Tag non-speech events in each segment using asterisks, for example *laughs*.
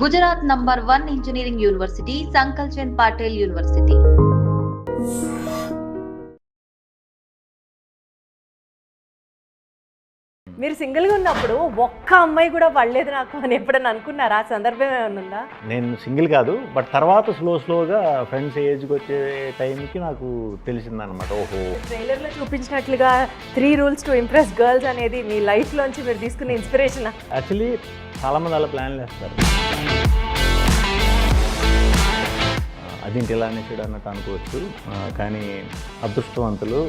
Gujarat number one engineering university Sankalchand Patel university. మీరు సింగిల్గా ఉన్నప్పుడు ఒక్క అమ్మాయి కూడా పడలేదు నాకు అని ఎప్పుడైనా అనుకున్నారా? ఆ సందర్భం ఏమైనా ఉందా? నేను సింగిల్ కాదు బట్ తర్వాత స్లో స్లోగా ఫ్రెండ్స్ ఏజ్కి వచ్చే టైంకి నాకు తెలిసిందనమాట ఓహో. ట్రైలర్లో చూపించినట్లుగా three rules to impress girls అనేది మీ లైఫ్లోంచి మీరు తీసుకున్న ఇన్స్పిరేషన్? యాక్చువల్లీ చాలామంది అలా ప్లాన్లు వేస్తారు అదేంటి ఇలా అనేసాడు అన్నట్టు అనుకోవచ్చు. కానీ అదృష్టవంతులు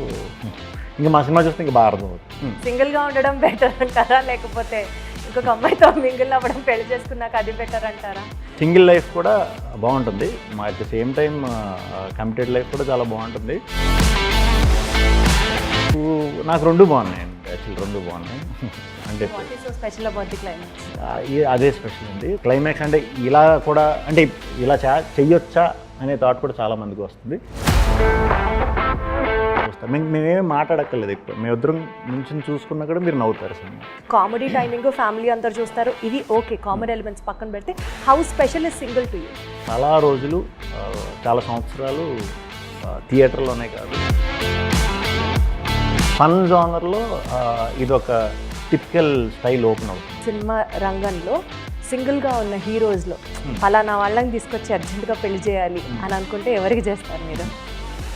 ఇంకా మా సినిమా చూస్తే ఇంకా బాగా అర్థమవుతుంది. సింగిల్గా ఉండడం బెటర్ అంటారా లేకపోతే ఇంకొక అమ్మాయితో మింగిల్ అవ్వడం పెళ్ళి చేసుకున్నాక అది బెటర్ అంటారా? సింగిల్ లైఫ్ కూడా బాగుంటుంది. మా at the same time committed life కూడా చాలా బాగుంటుంది. నాకు రెండు బాగున్నాయి యాక్చువల్లీ రెండు బాగున్నాయి. *laughs* అంటే స్పెషల్ అబౌట్ ది క్లైమాక్స్ అదే స్పెషల్ అండి. క్లైమాక్స్ అంటే ఇలా కూడా అంటే ఇలా చెయ్యొచ్చా అనే థాట్ కూడా చాలా మందికి వస్తుంది. వస్తాం. మేము మేమేం మాట్లాడక్కర్లేదు ఎక్కువ. మేమిద్దరం నుంచి చూసుకున్నా కూడా మీరు నవ్వుతారు సినిమా. కామెడీ టైమింగ్ ఫ్యామిలీ అందరు చూస్తారు. ఇది ఓకే కామెడీ ఎలిమెంట్స్ పక్కన పెడితే how special is single to you చాలా రోజులు చాలా సంవత్సరాలు థియేటర్లోనే కాదు. ఫన్ జానర్లో ఇది ఒక టిపికల్ స్టైల్ ఓపెన్ అవుతుంది. సినిమా రంగంలో సింగిల్గా ఉన్న హీరోస్లో ఫలానా వాళ్ళని తీసుకొచ్చి అర్జెంటుగా పెళ్ళి చేయాలి అని అనుకుంటే ఎవరికి చేస్తారు మీరు?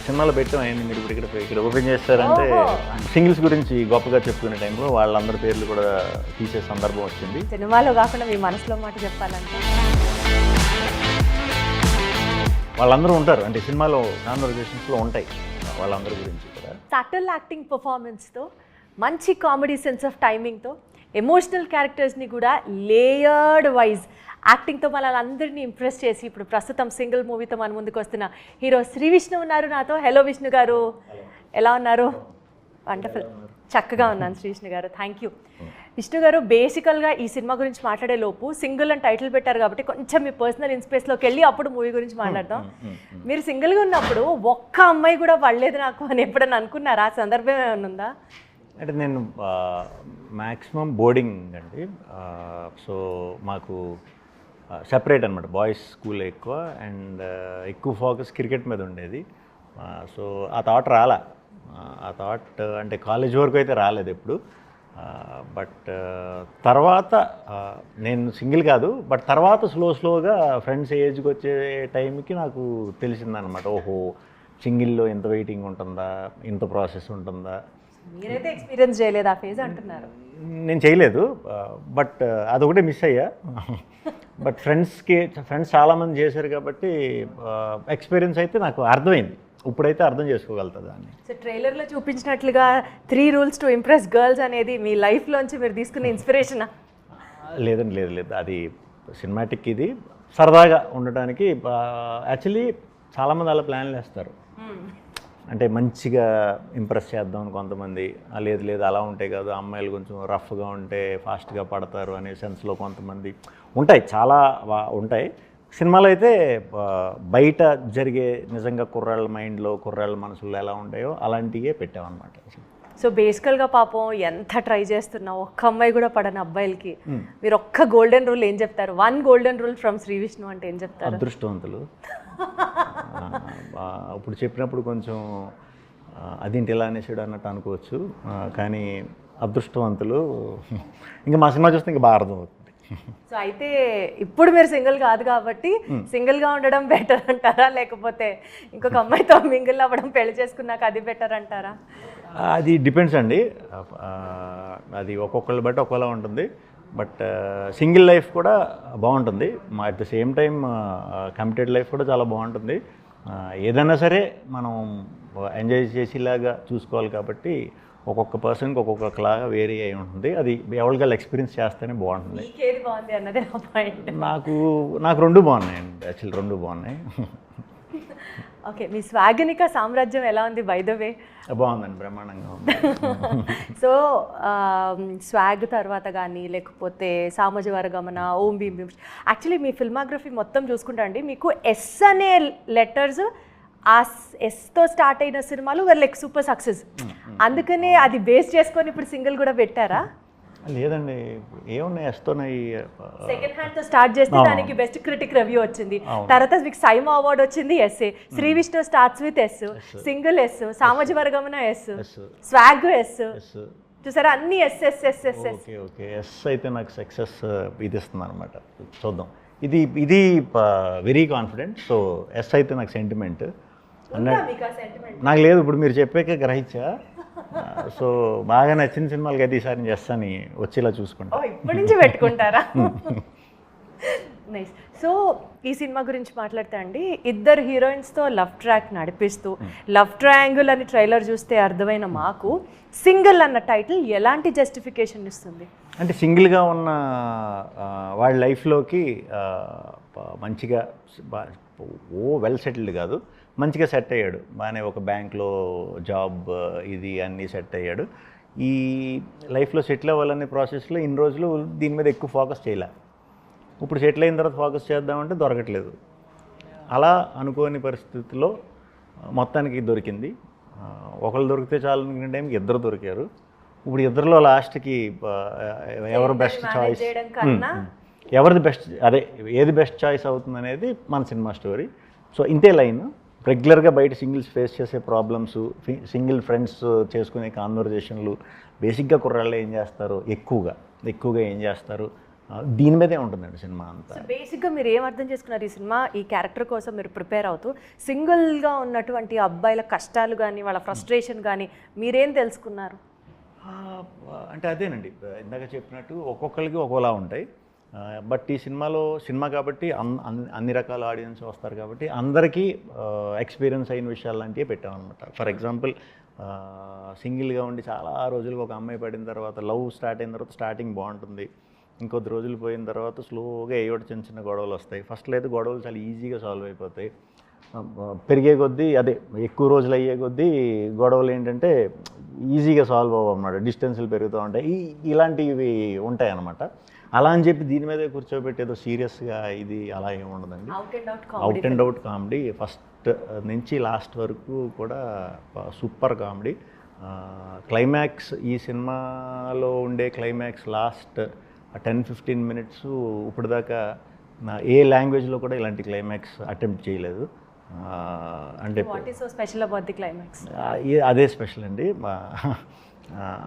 సినిమాలో పెట్టాం అయింది మీరు ఇప్పుడు ఇక్కడ ఇక్కడ ఓపెన్ చేస్తారంటే. సింగిల్స్ గురించి గొప్పగా చెప్పుకునే టైంలో వాళ్ళందరి పేర్లు కూడా తీసే సందర్భం వచ్చింది. సినిమాలో కాకుండా మీ మనసులో మాట చెప్పాలంటే? వాళ్ళందరూ ఉంటారు. అంటే సినిమాలో కాన్వర్జేషన్స్లో ఉంటాయి వాళ్ళందరి గురించి. సటిల్ యాక్టింగ్ పర్ఫార్మెన్స్తో మంచి కామెడీ సెన్స్ ఆఫ్ టైమింగ్తో ఎమోషనల్ క్యారెక్టర్స్ని కూడా లేయర్డ్ వైజ్ యాక్టింగ్తో మనల్ని అందరినీ ఇంప్రెస్ చేసి ఇప్పుడు ప్రస్తుతం సింగిల్ మూవీతో మన ముందుకు వస్తున్న హీరో శ్రీ విష్ణు ఉన్నారు నాతో. హలో విష్ణు గారు. ఎలా ఉన్నారు? వండర్ఫుల్ చక్కగా ఉన్నాను శ్రీ విష్ణు గారు. థ్యాంక్ యూ విష్ణు గారు బేసికల్గా ఈ సినిమా గురించి మాట్లాడే లోపు సింగిల్ అని టైటిల్ పెట్టారు కాబట్టి కొంచెం మీ పర్సనల్ ఇన్స్పేస్లోకి వెళ్ళి అప్పుడు మూవీ గురించి మాట్లాడదాం. మీరు సింగిల్గా ఉన్నప్పుడు ఒక్క అమ్మాయి కూడా పడలేదు నాకు అని ఎప్పుడైనా అనుకున్నారా? ఆ సందర్భం ఏమైనా ఉందా? అంటే నేను మ్యాక్సిమం బోర్డింగ్ అండి. సో మాకు సెపరేట్ అనమాట బాయ్స్ స్కూల్ ఎక్కువ అండ్ ఎక్కువ ఫోకస్ క్రికెట్ మీద ఉండేది. సో ఆ థాట్ రాలా. ఆ థాట్ అంటే కాలేజ్ వరకు అయితే రాలేదు ఎప్పుడు. బట్ తర్వాత నేను సింగిల్ కాదు బట్ తర్వాత స్లో స్లోగా ఫ్రెండ్స్ ఏజ్కి వచ్చే టైంకి నాకు తెలిసిందనమాట ఓహో సింగిల్లో ఇంత వెయిటింగ్ ఉంటుందా ఇంత ప్రాసెస్ ఉంటుందా. మీరైతే ఎక్స్పీరియన్స్ చేయలేదు ఆ ఫేజ్ అంటున్నారు. నేను చేయలేదు బట్ అదొకటే మిస్ అయ్యా. బట్ ఫ్రెండ్స్కి ఫ్రెండ్స్ చాలామంది చేశారు కాబట్టి ఎక్స్పీరియన్స్ అయితే నాకు అర్థమైంది. ఇప్పుడైతే అర్థం చేసుకోగలుగుతా దాన్ని. సో ట్రైలర్లో చూపించినట్లుగా three rules to impress girls అనేది మీ లైఫ్లోంచి మీరు తీసుకున్న ఇన్స్పిరేషన్. లేదండి లేదు లేదు. అది సినిమాటిక్ ఇది. సరదాగా ఉండటానికి యాక్చువల్లీ చాలామంది అలా ప్లాన్లు వేస్తారు. అంటే మంచిగా ఇంప్రెస్ చేద్దాం అని కొంతమంది "ఆ, లేదు లేదు అలా ఉంటాయి కాదు అమ్మాయిలు కొంచెం రఫ్గా ఉంటే ఫాస్ట్గా పడతారు అనే సెన్స్లో కొంతమంది ఉంటాయి. చాలా ఉంటాయి. సినిమాలో అయితే బయట జరిగే నిజంగా కుర్రాళ్ళ మైండ్లో కుర్రాళ్ళ మనసులో ఎలా ఉంటాయో అలాంటివే పెట్టామన్నమాట సో బేసికల్గా పాపం ఎంత ట్రై చేస్తున్నా ఒక్క అమ్మాయి కూడా పడని అబ్బాయిలకి. మీరు ఒక్క గోల్డెన్ రూల్ ఏం చెప్తారు? One golden rule from Sri Vishnu అంటే ఏం చెప్తారు? అదృష్టవంతులు. ఇప్పుడు చెప్పినప్పుడు కొంచెం అదేంటి ఇలా అనేసాడు అన్నట్టు అనుకోవచ్చు. కానీ అదృష్టవంతులు ఇంకా మా సినిమా చూస్తే ఇంకా బాగా అర్థమవుతుంది. *laughs* సో అయితే ఇప్పుడు మీరు సింగిల్ కాదు కాబట్టి సింగిల్గా ఉండడం బెటర్ అంటారా? లేకపోతే ఇంకొక అమ్మాయితో *laughs* మింగిల్ అవ్వడం పెళ్ళి చేసుకున్నాక అది బెటర్ అంటారా? అది డిపెండ్స్ అండి. అది ఒక్కొక్కళ్ళు బట్టి ఒక్కోలా ఉంటుంది. బట్ సింగిల్ లైఫ్ కూడా బాగుంటుంది. మా at the same time committed life కూడా చాలా బాగుంటుంది. ఏదైనా సరే మనం ఎంజాయ్ చేసేలాగా చూసుకోవాలి కాబట్టి ఒక్కొక్క పర్సన్కి ఒక్కొక్కలాగా వేరీ అయి ఉంటుంది. అది ఎవరికల్లా ఎక్స్పీరియన్స్ చేస్తేనే బాగుంటుంది. నాకు నాకు రెండు బాగున్నాయండి. యాక్చువల్లీ రెండు బాగున్నాయి. ఓకే మీ స్వాగనిక సామ్రాజ్యం ఎలా ఉంది బై ద వే బాగుందండి బ్రహ్మాండంగా ఉంది. *laughs* సో స్వాగ్ తర్వాత కానీ లేకపోతే సామాజ వర్గమన ఓం భీమ్ యాక్చువల్లీ మీ ఫిల్మాగ్రఫీ మొత్తం చూసుకుంటా అండి. మీకు ఎస్ అనే లెటర్స్ ఆ ఎస్తో స్టార్ట్ అయిన సినిమాలు వర్ లైక్ సూపర్ సక్సెస్. అందుకనే అది బేస్ చేసుకొని ఇప్పుడు సింగిల్ కూడా పెట్టారా? లేదండి ఏమున్నాయి ఎస్తున్నాయి సెకండ్ హ్యాండ్తో స్టార్ట్ చేస్తే. దానికి బెస్ట్ క్రిటిక్ రివ్యూ వచ్చింది. తర్వాత మీకు సైమా అవార్డ్ వచ్చింది S Sri Vishnu starts with S single S Samajavaragamana S swag S చూసారా? అన్ని S S S S S okay okay. S అయితే నాకు సక్సెస్ ఇది ఇస్తుంది అనమాట చూద్దాం. ఇది ఇది వెరీ కాన్ఫిడెంట్ సో ఎస్ అయితే నాకు సెంటిమెంట్ సెంటిమెంట్ నాకు లేదు ఇప్పుడు మీరు చెప్పాక గ్రహించా. సో బాగా నచ్చిన సినిమాలకి అయితే ఈసారి అని వచ్చేలా చూసుకుంటా. ఇప్పటి నుంచి పెట్టుకుంటారా? *laughs* నైస్ సో ఈ సినిమా గురించి మాట్లాడితే అండి. ఇద్దరు హీరోయిన్స్తో లవ్ ట్రాక్ నడిపిస్తూ లవ్ ట్రయాంగిల్ అని ట్రైలర్ చూస్తే అర్థమైన మాకు సింగిల్ అన్న టైటిల్ ఎలాంటి జస్టిఫికేషన్ ఇస్తుంది? అంటే సింగిల్గా ఉన్న వాళ్ళ లైఫ్లోకి మంచిగా ఓ వెల్ సెటిల్డ్ కాదు. మంచిగా సెట్ అయ్యాడు. బాగానే ఒక బ్యాంక్లో జాబ్ ఇది అన్నీ సెట్ అయ్యాడు. ఈ లైఫ్లో సెటిల్ అవ్వాలనే ప్రాసెస్లో ఇన్ని రోజులు దీని మీద ఎక్కువ ఫోకస్ చేయలే. ఇప్పుడు సెటిల్ అయిన తర్వాత ఫోకస్ చేద్దామంటే దొరకట్లేదు. అలా అనుకోని పరిస్థితిలో మొత్తానికి దొరికింది. ఒకళ్ళు దొరికితే చాలు అనుకునే టైంకి ఇద్దరు దొరికారు. ఇప్పుడు ఇద్దరిలో లాస్ట్కి ఎవరు బెస్ట్ చాయిస్? ఎవరిది బెస్ట్ అదే ఏది బెస్ట్ చాయిస్ అవుతుంది అనేది మన సినిమా స్టోరీ. సో ఇంతే లైన్. రెగ్యులర్గా బయట సింగిల్స్ ఫేస్ చేసే ప్రాబ్లమ్స్ సింగిల్ ఫ్రెండ్స్ చేసుకునే కాన్వర్జేషన్లు బేసిక్గా కుర్రాళ్ళు ఏం చేస్తారు? ఎక్కువగా ఎక్కువగా ఏం చేస్తారు? దీని మీదే ఉంటుందండి సినిమా అంతా. బేసిక్గా మీరు ఏం అర్థం చేసుకున్నారు ఈ సినిమా? ఈ క్యారెక్టర్ కోసం మీరు ప్రిపేర్ అవుతూ సింగిల్గా ఉన్నటువంటి అబ్బాయిల కష్టాలు కానీ వాళ్ళ ఫ్రస్ట్రేషన్ కానీ మీరేం తెలుసుకున్నారు? అంటే అదేనండి. ఇందాక చెప్పినట్టు ఒక్కొక్కరికి ఒక్కోలా ఉంటాయి. బట్ ఈ సినిమాలో సినిమా కాబట్టి అన్- అన్- అన్ని రకాల ఆడియన్స్ వస్తారు కాబట్టి అందరికీ ఎక్స్పీరియన్స్ అయిన విషయాలు లాంటివి పెట్టామన్నమాట. ఫర్ ఎగ్జాంపుల్ సింగిల్గా ఉండి చాలా రోజులకు ఒక అమ్మాయి పడిన తర్వాత లవ్ స్టార్ట్ అయిన తర్వాత స్టార్టింగ్ బాగుంటుంది. ఇంకొద్ది రోజులు పోయిన తర్వాత స్లోగా ఏ ఒకటి చిన్న చిన్న గొడవలు వస్తాయి. ఫస్ట్లో అయితే గొడవలు చాలా ఈజీగా సాల్వ్ అయిపోతాయి. పెరిగే కొద్దీ అదే ఎక్కువ రోజులు అయ్యే కొద్దీ గొడవలు ఏంటంటే ఈజీగా సాల్వ్ అవ్వన్నమాట డిస్టెన్స్లు పెరుగుతూ ఉంటాయి. ఇలాంటివి ఉంటాయి అన్నమాట అలా అని చెప్పి దీని మీదే కూర్చోబెట్టి ఏదో సీరియస్గా ఇది అలా ఏమి ఉండదండి. Out and out comedy first నుంచి లాస్ట్ వరకు కూడా సూపర్ కామెడీ. క్లైమాక్స్ ఈ సినిమాలో ఉండే climax last ten fifteen minutes ఇప్పుడు దాకా నా- ఏ లాంగ్వేజ్లో కూడా ఇలాంటి క్లైమాక్స్ అటెంప్ట్ చేయలేదు. అంటే స్పెషల్ అబౌట్ ది క్లైమాక్స్ అదే స్పెషల్ అండి.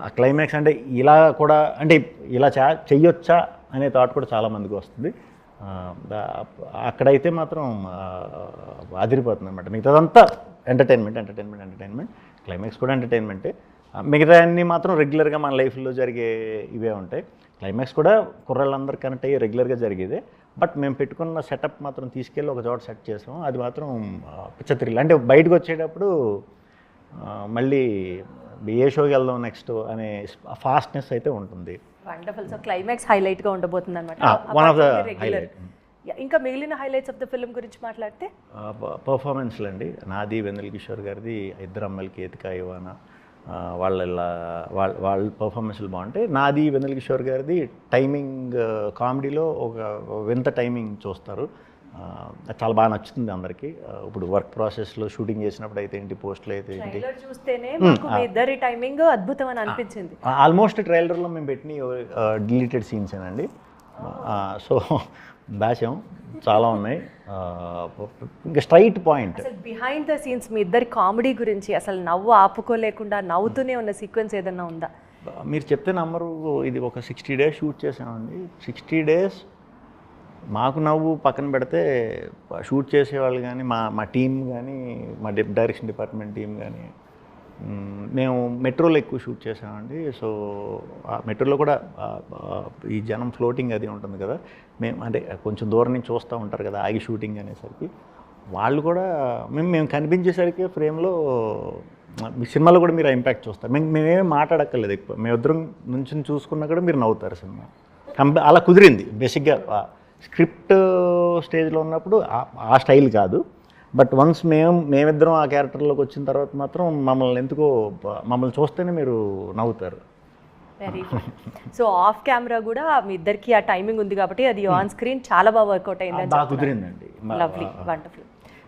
ఆ క్లైమాక్స్ అంటే ఇలా కూడా అంటే ఇలా చా చెయ్యొచ్చా అనే థాట్ కూడా చాలా మందికి వస్తుంది. అక్కడైతే మాత్రం అదిరిపోతుంది అనమాట మిగతాదంతా ఎంటర్టైన్మెంట్ ఎంటర్టైన్మెంట్ ఎంటర్టైన్మెంట్ క్లైమాక్స్ కూడా ఎంటర్టైన్మెంటే మిగతా అన్నీ మాత్రం రెగ్యులర్గా మన లైఫ్లో జరిగే ఇవే ఉంటాయి. క్లైమాక్స్ కూడా కుర్రాళ్ళందరూ కనెక్ట్ అయ్యి రెగ్యులర్గా జరిగేదే. బట్ మేము పెట్టుకున్న సెటప్ మాత్రం తీసుకెళ్ళి ఒక చోట సెట్ చేసాం అది మాత్రం పిచ్చత్రిల్ అంటే బయటకు వచ్చేటప్పుడు మళ్ళీ ఏ షోకి వెళ్దాం నెక్స్ట్ అనే ఫాస్ట్నెస్ అయితే ఉంటుంది. వండర్ఫుల్ సో క్లైమాక్స్ హైలైట్గా ఉండబోతుంది అనమాట వన్ ఆఫ్ ద హైలైట్ ఇంకా మిగిలిన హైలైట్స్ ఆఫ్ ద ఫిల్మ్ గురించి మాట్లాడితే? పర్ఫార్మెన్స్లు అండి నాది వెన్నెల కిషోర్ గారిది ఇద్దరు అమ్మాయిలకి ఏతిక ఇవాన. వాళ్ళ వాళ్ళ వాళ్ళ పర్ఫార్మెన్స్లు బాగుంటాయి నాది వెన్నెల కిషోర్ గారిది టైమింగ్ కామెడీలో ఒక వింత టైమింగ్ చూస్తారు. చాలా బాగా నచ్చుతుంది అందరికీ. ఇప్పుడు వర్క్ ప్రాసెస్లో షూటింగ్ చేసినప్పుడు అయితే ఏంటి పోస్టులు అయితే ఏంటి? ట్రైలర్ చూస్తేనే ఇద్దరి టైమింగ్ అద్భుతం అని అనిపించింది. ఆల్మోస్ట్ ట్రైలర్లో మేము పెట్టిన డిలీటెడ్ సీన్స్ ఏనండి. సో దాచాం చాలా ఉన్నాయి. ఇంకా straight point. Behind the scenes మీ ఇద్దరి కామెడీ గురించి అసలు నవ్వు ఆపుకోలేకుండా నవ్వుతూనే ఉన్న సీక్వెన్స్ ఏదన్నా ఉందా? మీరు చెప్తే నమ్మరు ఇది ఒక సిక్స్టీ డేస్ షూట్ చేసామండి సిక్స్టీ డేస్ మాకు నవ్వు పక్కన పెడితే షూట్ చేసేవాళ్ళు కానీ మా మా టీం కానీ మా డి డైరెక్షన్ డిపార్ట్మెంట్ టీం కానీ మేము మెట్రోలో ఎక్కువ షూట్ చేసామండి. సో ఆ మెట్రోలో కూడా ఈ జనం ఫ్లోటింగ్ అది ఉంటుంది కదా. మేము అంటే కొంచెం దూరం నుంచి చూస్తూ ఉంటారు కదా ఆగి షూటింగ్ అనేసరికి. వాళ్ళు కూడా మేము మేము కనిపించేసరికి ఫ్రేమ్లో మీ సినిమాలో కూడా మీరు ఇంపాక్ట్ చూస్తారు. మేము మేమేమి మాట్లాడక్కర్లేదు ఎక్కువ. మేమిద్దరం నుంచి చూసుకున్నా కూడా మీరు నవ్వుతారు సినిమా. అలా కుదిరింది బేసిక్గా స్క్రిప్ట్ స్టేజ్లో ఉన్నప్పుడు ఆ- స్టైల్ కాదు. బట్ వన్స్ మేము మేమిద్దరం ఆ క్యారెక్టర్లోకి వచ్చిన తర్వాత మాత్రం మమ్మల్ని ఎందుకో మమ్మల్ని చూస్తేనే మీరు నవ్వుతారు. వెరీ సో ఆఫ్ కెమెరా కూడా మీ ఇద్దరికి ఆ టైమింగ్ ఉంది కాబట్టి అది ఆన్ స్క్రీన్ చాలా బాగా వర్కౌట్ అయింది కుదిరిందండి. మా- లవ్లీ వండర్ఫుల్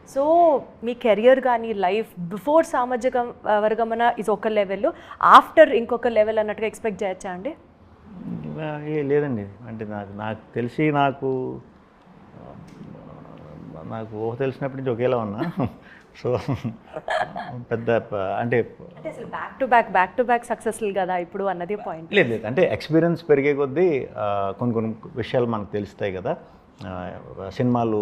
సో మీ కెరియర్ కానీ life before Samajavaragamana is ఒక లెవెల్ ఆఫ్టర్ ఇంకొక లెవెల్ అన్నట్టుగా ఎక్స్పెక్ట్ చేయొచ్చా అండి? లేదండి. అంటే నాకు నాకు తెలిసి నాకు నాకు ఊహ తెలిసినప్పటి నుంచి ఒకేలా ఉన్నా. సో పెద్ద అంటే back to back back to back successful కదా ఇప్పుడు అన్నది పాయింట్ లేదు లేదు. అంటే ఎక్స్పీరియన్స్ పెరిగే కొద్దీ కొన్ని కొన్ని విషయాలు మనకు తెలుస్తాయి కదా. సినిమాలు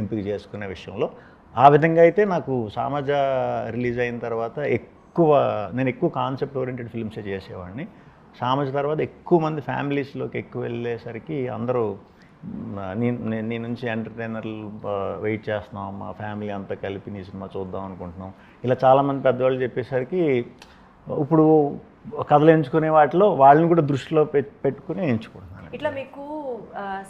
ఎంపిక చేసుకునే విషయంలో. ఆ విధంగా అయితే నాకు సామాజ రిలీజ్ అయిన తర్వాత ఎక్కువ నేను ఎక్కువ కాన్సెప్ట్ ఓరియంటెడ్ ఫిల్మ్సే చేసేవాడిని. సామాజిక తర్వాత ఎక్కువ మంది ఫ్యామిలీస్లోకి ఎక్కువ వెళ్ళేసరికి అందరూ నీ నీ- నుంచి ఎంటర్టైనర్లు వెయిట్ చేస్తున్నాం మా ఫ్యామిలీ అంతా కలిపి నీ సినిమా చూద్దాం అనుకుంటున్నాం. ఇలా చాలామంది పెద్దవాళ్ళు చెప్పేసరికి ఇప్పుడు కథలు ఎంచుకునే వాటిలో వాళ్ళని కూడా దృష్టిలో పెట్టుకుని ఎంచుకుంటున్నాను ఇట్లా మీకు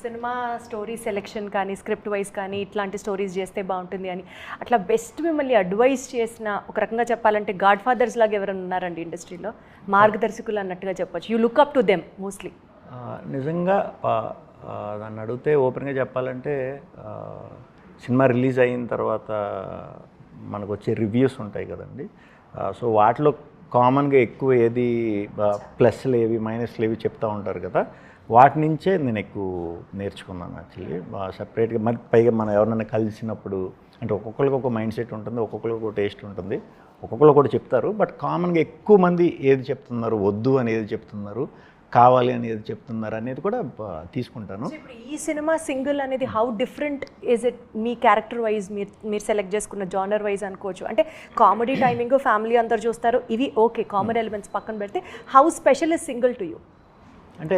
సినిమా స్టోరీ సెలెక్షన్ కానీ స్క్రిప్ట్ వైజ్ కానీ ఇట్లాంటి స్టోరీస్ చేస్తే బాగుంటుంది అని. అట్లా బెస్ట్ మిమ్మల్ని అడ్వైస్ చేసిన ఒక రకంగా చెప్పాలంటే గాడ్ ఫాదర్స్ లాగా ఎవరైనా ఉన్నారండి ఇండస్ట్రీలో? మార్గదర్శకులు అన్నట్టుగా చెప్పొచ్చు. You look up to them mostly నిజంగా నన్ను అడిగితే ఓపెన్గా చెప్పాలంటే సినిమా రిలీజ్ అయిన తర్వాత మనకు వచ్చే రివ్యూస్ ఉంటాయి కదండి. సో వాటిలో కామన్గా ఎక్కువ ఏది ప్లస్లు ఏవి మైనస్లు ఏవి చెప్తూ ఉంటారు కదా. వాటి నుంచే నేను ఎక్కువ నేర్చుకున్నాను యాక్చువల్లీ సపరేట్గా మరి పైగా మనం ఎవరినైనా కలిసినప్పుడు అంటే ఒక్కొక్కరికి ఒక మైండ్ సెట్ ఉంటుంది ఒక్కొక్కరికి ఒక టేస్ట్ ఉంటుంది. ఒక్కొక్కరు కూడా చెప్తారు బట్ కామన్గా ఎక్కువ మంది ఏది చెప్తున్నారు వద్దు అని ఏది చెప్తున్నారు కావాలి అని ఏది చెప్తున్నారు అనేది కూడా తీసుకుంటాను. ఈ సినిమా సింగిల్ అనేది హౌ డిఫరెంట్ ఇస్ ఇట్ మీ క్యారెక్టర్ వైజ్ మీరు మీరు సెలెక్ట్ చేసుకున్న జానర్ వైజ్ అనుకోవచ్చు. అంటే కామెడీ టైమింగ్ ఫ్యామిలీ అందరు చూస్తారు ఇవి ఓకే కామెడీ ఎలిమెంట్స్ పక్కన పెడితే how special is single to you అంటే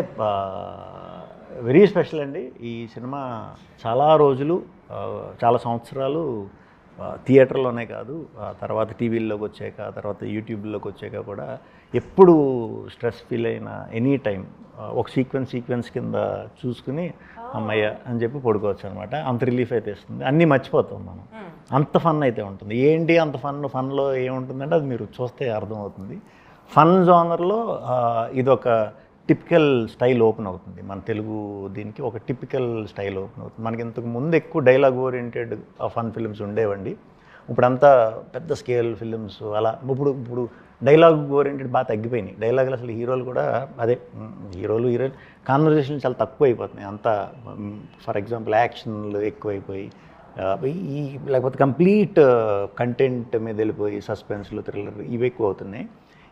వెరీ స్పెషల్ అండి. ఈ సినిమా చాలా రోజులు చాలా సంవత్సరాలు థియేటర్లోనే కాదు ఆ తర్వాత టీవీల్లోకి వచ్చాక తర్వాత యూట్యూబ్లోకి వచ్చాక కూడా ఎప్పుడు స్ట్రెస్ ఫీల్ అయినా ఎనీ టైం ఒక సీక్వెన్స్ సీక్వెన్స్ కింద చూసుకుని అమ్మయ్య అని చెప్పి పడుకోవచ్చు అనమాట. అంత రిలీఫ్ అయితే ఇస్తుంది. అన్నీ మర్చిపోతాం మనం. అంత ఫన్ అయితే ఉంటుంది. ఏంటి అంత ఫన్ ఫన్లో ఏముంటుందంటే అది మీరు చూస్తే అర్థమవుతుంది. ఫన్ జోనర్లో ఇదొక టిపికల్ స్టైల్ ఓపెన్ అవుతుంది. మన తెలుగు దీనికి ఒక టిపికల్ స్టైల్ ఓపెన్ అవుతుంది. మనకి ఇంతకు ముందు ఎక్కువ డైలాగ్ ఓరియంటెడ్ ఫన్ ఫిల్మ్స్ ఉండేవండి. ఇప్పుడంతా పెద్ద స్కేల్ ఫిల్మ్స్ అలా ఇప్పుడు ఇప్పుడు డైలాగ్ ఓరియంటెడ్ బాగా తగ్గిపోయినాయి. డైలాగులు అసలు హీరోలు కూడా అదే హీరోలు హీరోయిన్ కాన్వర్జేషన్ చాలా తక్కువ అయిపోతున్నాయి. అంతా ఫర్ ఎగ్జాంపుల్ యాక్షన్లు ఎక్కువైపోయి ఈ లేకపోతే కంప్లీట్ కంటెంట్ మీద వెళ్ళిపోయి సస్పెన్స్లు థ్రిల్లర్ ఇవి ఎక్కువ అవుతున్నాయి.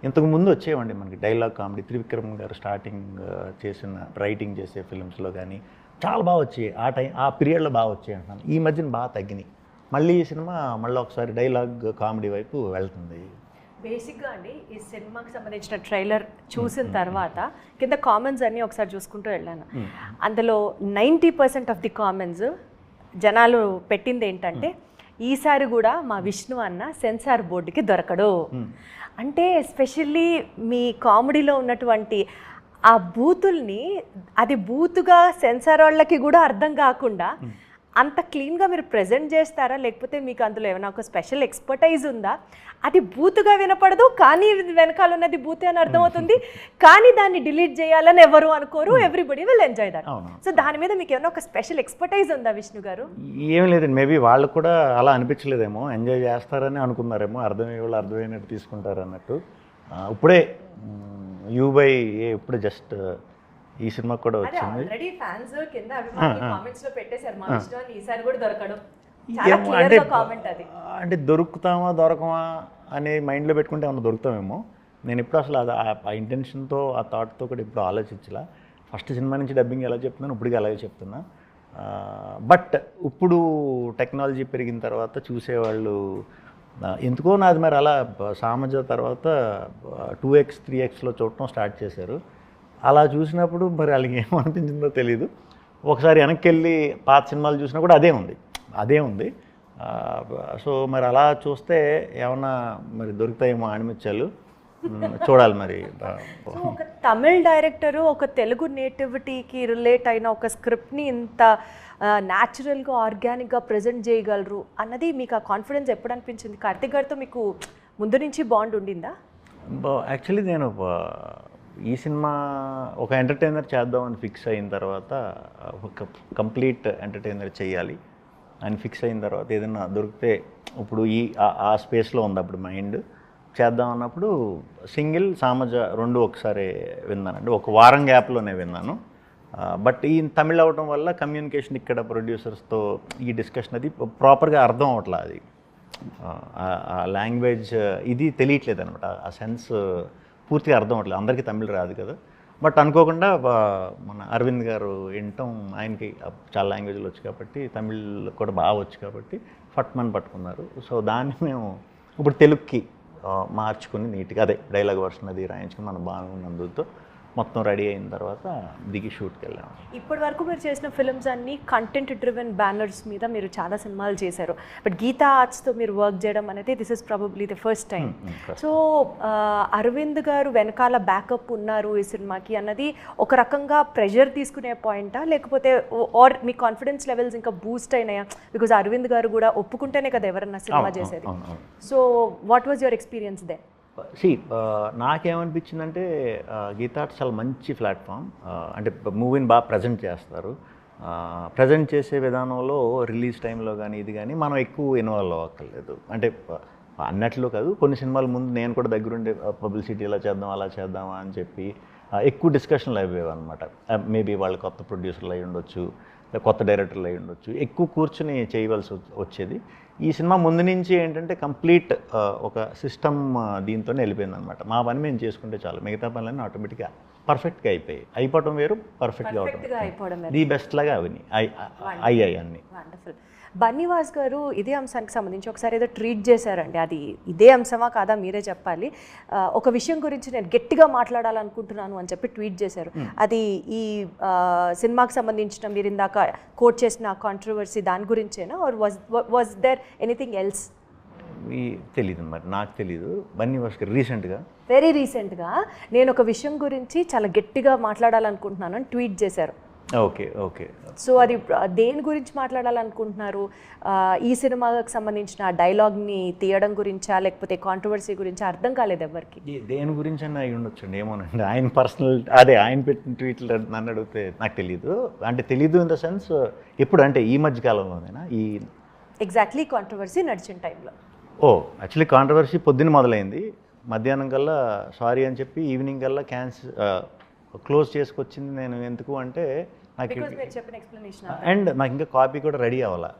ఇంతకు ముందు వచ్చేవండి మనకి డైలాగ్ కామెడీ త్రివిక్రమ్ గారు స్టార్టింగ్ ఆ, చేసిన రైటింగ్ చేసే ఫిల్మ్స్లో కానీ చాలా బాగా వచ్చాయి. ఆ టైం ఆ పీరియడ్లో బాగా వచ్చాయి అంటున్నాను. ఈ మధ్యన బాగా తగ్గినాయి. మళ్ళీ ఈ సినిమా మళ్ళీ ఒకసారి డైలాగ్ కామెడీ వైపు వెళ్తుంది. బేసిక్గా అండి ఈ సినిమాకి సంబంధించిన ట్రైలర్ చూసిన తర్వాత కింద కామెంట్స్ అన్నీ ఒకసారి చూసుకుంటూ వెళ్ళాను. అందులో ninety percent of the comments జనాలు పెట్టింది ఏంటంటే ఈసారి కూడా మా విష్ణు అన్న సెన్సార్ బోర్డుకి దొరకడు. అంటే ఎస్పెషల్లీ మీ కామెడీలో ఉన్నటువంటి ఆ బూతుల్ని అది బూతుగా సెన్సార్ వాళ్ళకి కూడా అర్థం కాకుండా అంత క్లీన్గా మీరు ప్రజెంట్ చేస్తారా? లేకపోతే మీకు అందులో ఏమైనా ఒక స్పెషల్ ఎక్స్పర్టైజ్ ఉందా? అది బూతుగా వినపడదు కానీ వెనకాల ఉన్నది బూతే అని అర్థమవుతుంది. *laughs* కానీ దాన్ని డిలీట్ చేయాలని ఎవరు అనుకోరు everybody will enjoy that so దాని మీద మీకు ఏమైనా ఒక స్పెషల్ ఎక్స్పర్టైజ్ ఉందా విష్ణు గారు? ఏం లేదండి మేబీ వాళ్ళకు కూడా అలా అనిపించలేదేమో ఎంజాయ్ చేస్తారని అనుకున్నారేమో అర్థమయ్యే వాళ్ళు అర్థమైనట్టు తీసుకుంటారు అన్నట్టు ఇప్పుడే యూ బై ఏ ఇప్పుడే జస్ట్ ఈ సినిమా కూడా వచ్చింది. ఆల్రెడీ ఫ్యాన్స్ కింద అభిమానులు కామెంట్స్లో పెట్టేశారు. మా విష్ణు అని ఈసారి కూడా దొరకడు. చాలా ఏమో క్లియర్ అంటే అంటే దొరుకుతామా దొరకమా అనే మైండ్లో పెట్టుకుంటే ఏమన్నా దొరుకుతామేమో. నేను ఎప్పుడు అసలు అది ఆ- ఇంటెన్షన్తో ఆ థాట్తో కూడా ఇప్పుడు ఆలోచించలా. ఫస్ట్ సినిమా నుంచి డబ్బింగ్ ఎలా చెప్తున్నాను ఇప్పటికీ అలాగే చెప్తున్నా. బట్ ఇప్పుడు టెక్నాలజీ పెరిగిన తర్వాత చూసేవాళ్ళు ఎందుకో నాది మరి అలా సామజ తర్వాత టూ ఎక్స్ త్రీ ఎక్స్లో చూడటం స్టార్ట్ చేశారు. అలా చూసినప్పుడు మరి వాళ్ళకి ఏమనిపించిందో తెలియదు ఒకసారి వెనక్కి వెళ్ళి పాత సినిమాలు చూసినా కూడా అదే ఉంది. అదే ఉంది. సో మరి అలా చూస్తే ఏమన్నా మరి దొరుకుతాయేమో ఆణిమిత్యాలు మ్, చూడాలి మరి. ఒక తమిళ్ డైరెక్టర్ ఒక తెలుగు నేటివిటీకి రిలేట్ అయిన ఒక స్క్రిప్ట్ని ఇంత న్యాచురల్గా ఆర్గానిక్గా ప్రజెంట్ చేయగలరు అన్నది మీకు ఆ కాన్ఫిడెన్స్ ఎప్పుడు అనిపించింది? కార్తిక్ గారితో మీకు ముందు నుంచి బాండ్ ఉండిందా? యాక్చువల్లీ నేను ఈ సినిమా ఒక ఎంటర్టైనర్ చేద్దామని ఫిక్స్ అయిన తర్వాత ఒక కంప్లీట్ ఎంటర్టైనర్ చేయాలి అని ఫిక్స్ అయిన తర్వాత ఏదైనా దొరికితే ఇప్పుడు ఈ ఆ- స్పేస్లో ఉంది అప్పుడు మైండ్. చేద్దాం అన్నప్పుడు సింగిల్ సామజ రెండు ఒకసారి విన్నానండి. ఒక వారం గ్యాప్లోనే విన్నాను. బట్ ఈ తమిళ్ అవటం వల్ల కమ్యూనికేషన్ ఇక్కడ ప్రొడ్యూసర్స్తో ఈ డిస్కషన్ అది ప్రాపర్గా అర్థం అవట్లా అది. ఆ లాంగ్వేజ్ ఇది తెలియట్లేదు అనమాట ఆ సెన్స్ పూర్తిగా అర్థం అవ్వట్లేదు అందరికీ తమిళ్ రాదు కదా. బట్ అనుకోకుండా మన అరవింద్ గారు వినటం ఆయనకి చాలా లాంగ్వేజ్లు వచ్చు కాబట్టి తమిళ్ కూడా బాగా వచ్చు కాబట్టి ఫట్మన్ పట్టుకున్నారు. సో దాన్ని మేము ఇప్పుడు తెలుగుకి మార్చుకుని నీట్గా అదే డైలాగ్ వర్షన్ అది రాయించుకుని మన బాగున్నందుతో మొత్తం రెడీ అయిన తర్వాత దిగి షూట్కి వెళ్ళాము ఇప్పటి వరకు మీరు చేసిన ఫిల్మ్స్ అన్ని కంటెంట్ డ్రివెన్ బ్యానర్స్ మీద మీరు చాలా సినిమాలు చేశారు. బట్ గీతా ఆర్ట్స్తో మీరు వర్క్ చేయడం అనేది this is probably the first time so Aravind garu వెనకాల బ్యాకప్ ఉన్నారు ఈ సినిమాకి అన్నది ఒక రకంగా ప్రెషర్ తీసుకునే పాయింటా లేకపోతే ఆర్ మీ కాన్ఫిడెన్స్ లెవెల్స్ ఇంకా బూస్ట్ అయినాయా? బికాజ్ అరవింద్ గారు కూడా ఒప్పుకుంటేనే కదా ఎవరన్నా సినిమా చేసేది. So what was your experience they see uh, నాకేమనిపించిందంటే uh, గీతా ఆర్ట్స్ చాలా మంచి ప్లాట్ఫామ్. Uh, అంటే మూవీని బాగా ప్రజెంట్ చేస్తారు. ప్రజెంట్ చేసే విధానంలో రిలీజ్ టైంలో కానీ ఇది కానీ మనం ఎక్కువ ఇన్వాల్వ్ అవ్వక్కర్లేదు. అంటే అన్నట్లు కాదు కొన్ని సినిమాల ముందు నేను కూడా దగ్గరుండే పబ్లిసిటీ ఇలా చేద్దాం అలా చేద్దామా అని చెప్పి ఎక్కువ డిస్కషన్లు అయిపోయావు అనమాట మేబీ వాళ్ళు కొత్త ప్రొడ్యూసర్లు అయి ఉండొచ్చు కొత్త డైరెక్టర్లు అయి ఉండొచ్చు. ఎక్కువ కూర్చుని చేయవలసి వచ్- వచ్చేది. ఈ సినిమా ముందు నుంచి ఏంటంటే కంప్లీట్ ఒక సిస్టమ్ దీంతోనే వెళ్ళిపోయింది అనమాట మా పని మేము చేసుకుంటే చాలు. మిగతా పనులన్నీ ఆటోమేటిక్గా పర్ఫెక్ట్గా అయిపోయాయి. అయిపోవటం వేరు పర్ఫెక్ట్గా అయిపోవడం ది బెస్ట్ లాగా అవి అయ్యాయి అన్ని. వండర్ఫుల్. బన్నీవాస్ గారు ఇదే అంశానికి సంబంధించి ఒకసారి ఏదో ట్రీట్ చేశారండి. అది ఇదే అంశమా కాదా మీరే చెప్పాలి. ఒక విషయం గురించి నేను గట్టిగా మాట్లాడాలనుకుంటున్నాను అని చెప్పి ట్వీట్ చేశారు. అది ఈ సినిమాకి సంబంధించిన మీరు ఇందాక కోట్ చేసిన కాంట్రవర్సీ దాని గురించేనా? Or was was there anything else ఈ తెలియదు మరి నాకు తెలియదు బన్నీ వాస్కర్ రీసెంట్గా వెరీ రీసెంట్గా నేను ఒక విషయం గురించి చాలా గట్టిగా మాట్లాడాలనుకుంటున్నాను అని ట్వీట్ చేశారు. Okay okay. సో అది దేని గురించి మాట్లాడాలనుకుంటున్నారు? ఈ సినిమాకి సంబంధించిన డైలాగ్ని తీయడం గురించా లేకపోతే కాంట్రవర్సీ గురించా అర్థం కాలేదు ఎవరికి? దేని గురించి అన్న అయి ఉండొచ్చండి ఏమోనండి. ఆయన పర్సనల్ అదే ఆయన పెట్టిన ట్వీట్లు నన్ను అడిగితే నాకు తెలియదు అంటే తెలీదు ఇన్ ద సెన్స్ ఎప్పుడు అంటే ఈ మధ్య కాలంలోనేనా? ఈ ఎగ్జాక్ట్లీ కాంట్రవర్సీ నడిచిన టైంలో. ఓ యాక్చువల్లీ కాంట్రవర్సీ పొద్దున్న మొదలైంది. మధ్యాహ్నం కల్లా సారీ అని చెప్పి ఈవినింగ్ కల్లా క్యాన్సిల్ క్లోజ్ చేసుకొచ్చింది నేను ఎందుకు అంటే నాకు అండ్ నాకు ఇంకా కాపీ కూడా రెడీ అవ్వాలా.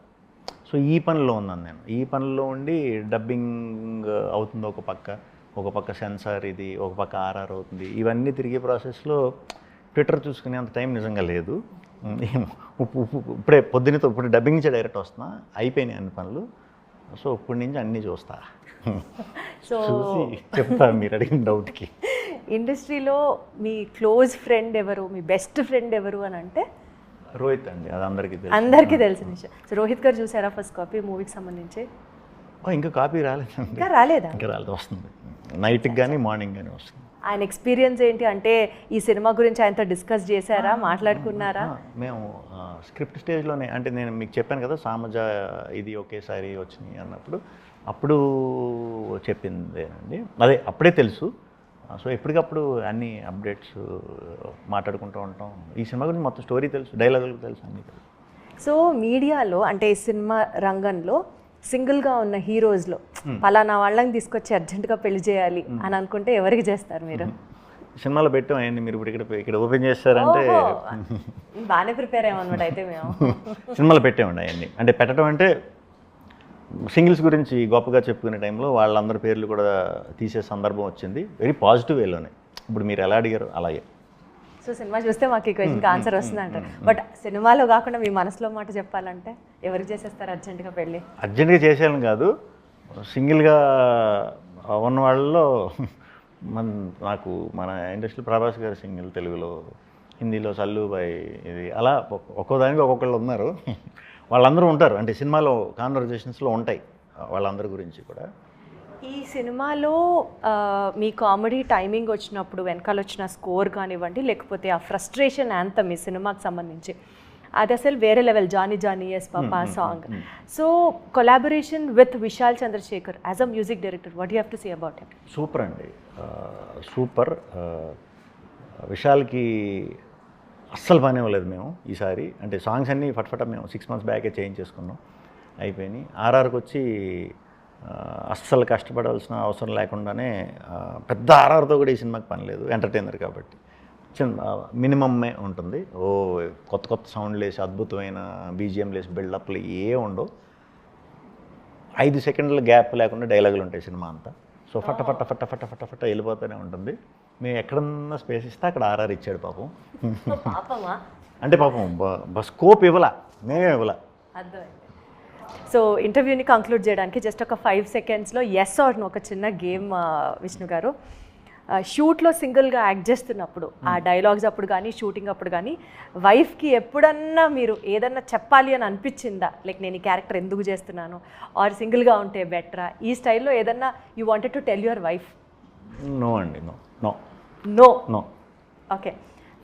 సో ఈ పనిలో ఉన్నాను నేను. ఈ పనిలో ఉండి డబ్బింగ్ అవుతుంది ఒక పక్క ఒక పక్క సెన్సార్ ఇది ఒక పక్క ఆర్ఆర్ అవుతుంది. ఇవన్నీ తిరిగే ప్రాసెస్లో ట్విట్టర్ చూసుకునే అంత టైం నిజంగా లేదు. ఏమో, ఉప్పు- ఉప్పు- ఇప్పుడే పొద్దున్నతో ఇప్పుడు డబ్బింగ్ నుంచి డైరెక్ట్ వస్తున్నా. అయిపోయినాయి అన్ని పనులు. సో ఇప్పటి నుంచి అన్నీ చూస్తా. సో చూసి చెప్తా మీరు అడిగిన డౌట్కి ఇండస్ట్రీలో మీ క్లోజ్ ఫ్రెండ్ ఎవరు మీ బెస్ట్ ఫ్రెండ్ ఎవరు అని అంటే? రోహిత్ అండి అది అందరికీ తెలుసు. అందరికీ తెలిసిన విషయం సో రోహిత్ గారు చూసారా ఫస్ట్ కాపీ మూవీకి సంబంధించి? ఓ, ఇంకా కాపీ రాలేదండి ఇంకా రాలేదా? ఇంకా రాలేదు వస్తుంది. నైట్కి కానీ మార్నింగ్ కానీ వస్తుంది. ఆయన ఎక్స్పీరియన్స్ ఏంటి అంటే ఈ సినిమా గురించి ఆయనతో డిస్కస్ చేశారా? మాట్లాడుకున్నారా? మేము స్క్రిప్ట్ స్టేజ్లోనే అంటే నేను మీకు చెప్పాను కదా సామజ ఇది ఒకేసారి వచ్చినాయి అన్నప్పుడు అప్పుడు చెప్పిందేనండి. అదే అప్పుడే తెలుసు. సో ఎప్పటికప్పుడు అన్ని అప్డేట్స్ మాట్లాడుకుంటూ ఉంటాం. ఈ సినిమా గురించి మొత్తం స్టోరీ తెలుసు డైలాగులు తెలుసు అన్నీ తెలుసు. సో మీడియాలో అంటే ఈ సినిమా రంగంలో సింగిల్గా ఉన్న హీరోస్లో పలానా వాళ్ళని తీసుకొచ్చి అర్జెంటుగా పెళ్ళి చేయాలి అని అనుకుంటే ఎవరికి చేస్తారు మీరు? సినిమాలో పెట్టాం అయ్యండి మీరు ఇప్పుడు ఇక్కడ ఇక్కడ ఓపెన్ చేస్తారంటే బాగానే ప్రిపేర్ అయ్యామన్నమాట అయితే మేము. *laughs* సినిమాలో పెట్టామండి అవన్నీ అంటే పెట్టడం అంటే సింగిల్స్ గురించి గొప్పగా చెప్పుకునే టైంలో వాళ్ళందరి పేర్లు కూడా తీసే సందర్భం వచ్చింది. వెరీ పాజిటివ్ వేలోనే. ఇప్పుడు మీరు ఎలా అడిగారు అలాగే. సో సినిమా చూస్తే మాకు ఈ క్వశ్చన్కి ఆన్సర్ వస్తుంది అంటారు బట్ సినిమాలో కాకుండా మీ మనసులో మాట చెప్పాలంటే ఎవరికి చేసేస్తారు అర్జెంటుగా పెళ్ళి? అర్జెంట్గా చేసేయాలని కాదు. సింగిల్గా ఉన్న వాళ్ళలో మన నాకు మన ఇండస్ట్రీ ప్రభాస్ గారి సింగిల్ తెలుగులో హిందీలో సల్లుబాయ్ ఇది అలా ఒక్- ఒక్కో దానికి ఒక్కొక్కళ్ళు ఉన్నారు. వాళ్ళందరూ ఉంటారు. అంటే సినిమాలో కాన్వర్జేషన్స్లో ఉంటాయి వాళ్ళందరి గురించి కూడా. ఈ సినిమాలో మీ కామెడీ టైమింగ్ వచ్చినప్పుడు వెనకాల వచ్చిన స్కోర్ కానివ్వండి లేకపోతే ఆ ఫ్రస్ట్రేషన్ యాంతమ్ ఈ సినిమాకి సంబంధించి. అది అసలు వేరే level. Johny Johny yes papa song. So collaboration with Vishal Chandrashekhar as a music director what you have to see about him super అండి. సూపర్. విశాల్కి అస్సలు పని ఇవ్వలేదు మేము ఈసారి. అంటే సాంగ్స్ అన్నీ ఫట్ఫట మేము సిక్స్ మంత్స్ బ్యాకే చేంజ్ చేసుకున్నాం. అయిపోయినాయి. ఆర్ఆర్కి వచ్చి అస్సలు కష్టపడాల్సిన అవసరం లేకుండానే పెద్ద ఆర్ఆర్తో కూడా ఈ సినిమాకి పని లేదు ఎంటర్టైనర్ కాబట్టి. చిన్న మినిమమ్మే ఉంటుంది. ఓ కొత్త కొత్త సౌండ్లు వేసి అద్భుతమైన బీజిఎం వేసి బిల్డప్లు ఏ ఉండవు. ఐదు సెకండ్ల గ్యాప్ లేకుండా డైలాగులు ఉంటాయి సినిమా అంతా. సో ఫట ఫట ఫట ఫట ఫట ఫట వెళ్ళిపోతూనే ఉంటుంది. మేము ఎక్కడన్నా స్పేస్ ఇస్తే అక్కడ ఆర్ఆర్ ఇచ్చాడు పాపం. అంటే పాపం స్కోప్ ఇవ్వలా మేమే ఇవ్వలా. సో ఇంటర్వ్యూని కంక్లూడ్ చేయడానికి జస్ట్ ఒక ఫైవ్ సెకండ్స్లో ఎస్ ఆర్ ఒక చిన్న గేమ్ విష్ణు గారు. షూట్లో సింగిల్గా యాక్ట్ చేస్తున్నప్పుడు ఆ డైలాగ్స్ అప్పుడు కానీ షూటింగ్ అప్పుడు కానీ వైఫ్కి ఎప్పుడన్నా మీరు ఏదన్నా చెప్పాలి అని అనిపించిందా? లైక్ నేను ఈ క్యారెక్టర్ ఎందుకు చేస్తున్నాను? ఆర్ సింగిల్గా ఉంటే బెటరా ఈ స్టైల్లో ఏదన్నా you wanted to tell your wife no అండి no no no no okay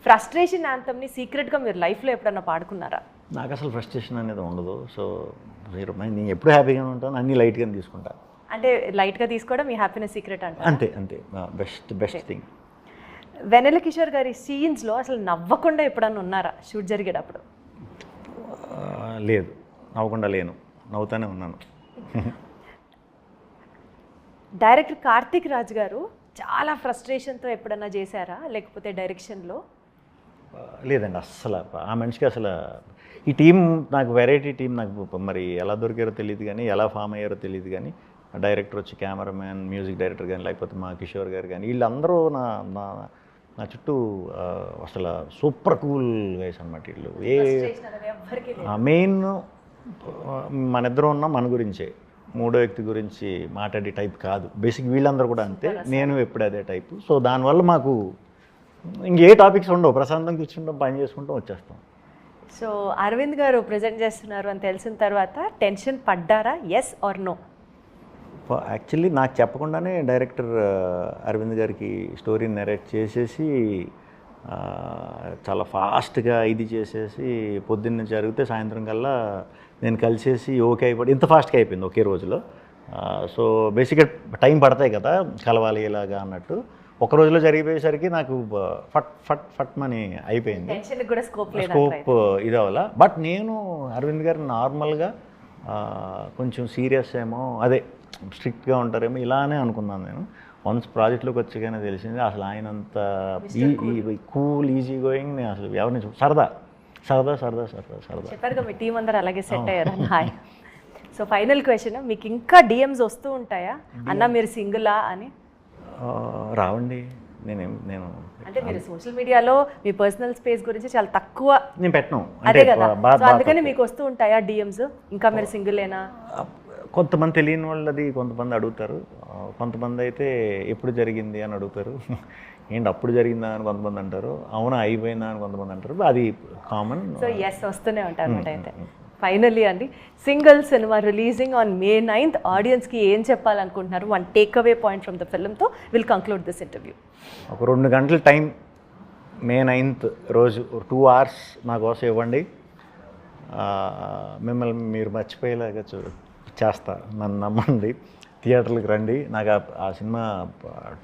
frustration యాంథమ్ని సీక్రెట్గా మీరు లైఫ్లో ఎప్పుడన్నా పాడుకున్నారా? నాకు అసలు ఫ్రస్ట్రేషన్ అనేది ఉండదు. సో జీరో నేను ఎప్పుడు హ్యాపీగానే ఉంటాను. అన్ని లైట్గానే తీసుకుంటాను అంటే లైట్గా తీసుకోవడం మీ హ్యాపీనెస్ సీక్రెట్ అంట అంతే అంతే. Best best thing Vennela Kishore garu సీన్స్లో అసలు నవ్వకుండా ఎప్పుడన్నా ఉన్నారా? షూట్ జరిగేటప్పుడు. లేదు. నవ్వకుండా లేను. నవ్వుతానే ఉన్నాను. డైరెక్టర్ కార్తీక్ రాజ్ గారు చాలా ఫ్రస్ట్రేషన్తో ఎప్పుడన్నా చేశారా? లేకపోతే డైరెక్షన్లో లేదండి. అస్సలు ఆ మనిషికి అసలు ఈ టీం నాకు వెరైటీ టీం నాకు మరి ఎలా దొరికారో తెలియదు కానీ ఎలా ఫామ్ అయ్యారో తెలియదు కానీ డైరెక్టర్ వచ్చి కెమెరామ్యాన్ మ్యూజిక్ డైరెక్టర్ కానీ లేకపోతే మా కిషోర్ గారు కానీ వీళ్ళందరూ నా నా నా చుట్టూ అసలు సూపర్ కూల్ గైస్ అనమాట వీళ్ళు. ఏ మెయిన్ మన ఇద్దరం ఉన్న మన గురించే. మూడో వ్యక్తి గురించి మాట్లాడే టైప్ కాదు. బేసిక్ వీళ్ళందరూ కూడా అంతే. నేను ఎప్పుడు అదే టైపు. సో దానివల్ల మాకు ఇంకే టాపిక్స్ ఉండవు. ప్రశాంతం కూర్చుంటాం పని చేసుకుంటాం వచ్చేస్తాం. సో అరవింద్ గారు ప్రజెంట్ చేస్తున్నారు అని తెలిసిన తర్వాత టెన్షన్ పడ్డారా? ఎస్ ఆర్ నో యాక్చువల్లీ నాకు చెప్పకుండానే డైరెక్టర్ uh, అరవింద్ గారికి స్టోరీ నెరేట్ చేసేసి చాలా ఫాస్ట్గా ఇది చేసేసి పొద్దున్న జరిగితే సాయంత్రం కల్లా నేను కలిసేసి ఓకే అయిపోయి ఇంత ఫాస్ట్గా అయిపోయింది ఒకే రోజులో. సో బేసిక్గా టైం పడతాయి కదా కలవాలి ఇలాగా అన్నట్టు. ఒక రోజులో జరిగిపోయేసరికి నాకు ఫట్ ఫట్ ఫట్ మని అయిపోయింది. స్కోప్ ఇది అవ్వాల? బట్ నేను అరవింద్ గారు నార్మల్గా కొంచెం సీరియస్ ఏమో అదే స్ట్రిక్ట్గా ఉంటారేమో ఇలానే అనుకున్నాను నేను. వన్స్ ప్రాజెక్ట్లోకి వచ్చాకనే తెలిసింది అసలు ఆయన అంత కూల్ ఈజీ గోయింగ్ నేను అసలు ఎవరిని సరదా సరదా సరదా సరదా. సరదా టీం అందరు అలాగే సెట్ అయ్యారని హాయ్. సో ఫైనల్ క్వశ్చన్ మీకు ఇంకా డిఎమ్స్ వస్తూ ఉంటాయా? అన్న మీరు సింగిలా అని? రావండి. నేనేం నేను అంటే మీరు సోషల్ మీడియాలో మీ పర్సనల్ స్పేస్ గురించి చాలా తక్కువ నేను పెట్టను. అదే కదా. అందుకని మీకు వస్తూ ఉంటాయా డిఎమ్స్ ఇంకా మీరు సింగిలేనా? కొంతమంది తెలియని వాళ్ళది కొంతమంది అడుగుతారు. కొంతమంది అయితే ఎప్పుడు జరిగింది అని అడుగుతారు. *laughs* ఏంటి అప్పుడు జరిగిందా అని కొంతమంది అంటారు. అవునా అయిపోయిందా అని కొంతమంది అంటారు. అది కామన్ సో ఎస్ వస్తూనే ఉంటారు అయితే. ఫైనల్లీ అండి single cinema releasing on May ninth. ఆడియన్స్కి ఏం చెప్పాలనుకుంటున్నారు? One take away point from the ఫిల్మ్తో will conclude this interview. ఒక రెండు గంటల టైం మే నైన్త్ రోజు టూ అవర్స్ నా కోసం ఇవ్వండి. మిమ్మల్ని మీరు మర్చిపోయేలాగా చూ చేస్తా నన్ను నమ్మండి. థియేటర్లకు రండి. నాకు ఆ- సినిమా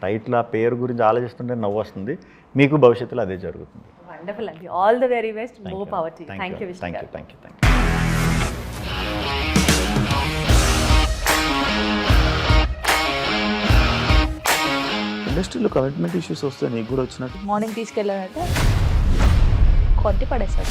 టైటిల్ ఆ పేరు గురించి ఆలోచిస్తుంటే నవ్వు వస్తుంది మీకు భవిష్యత్తులో అదే జరుగుతుంది. వండర్ఫుల్ అండి. All the very best more power thank you thank you thank you ఇండస్ట్రీలో కమిట్మెంట్ ఇష్యూస్ వస్తే నీకు కూడా వచ్చినట్టు? మార్నింగ్ తీసుకెళ్ళానంటే కొట్టి పడేసాడు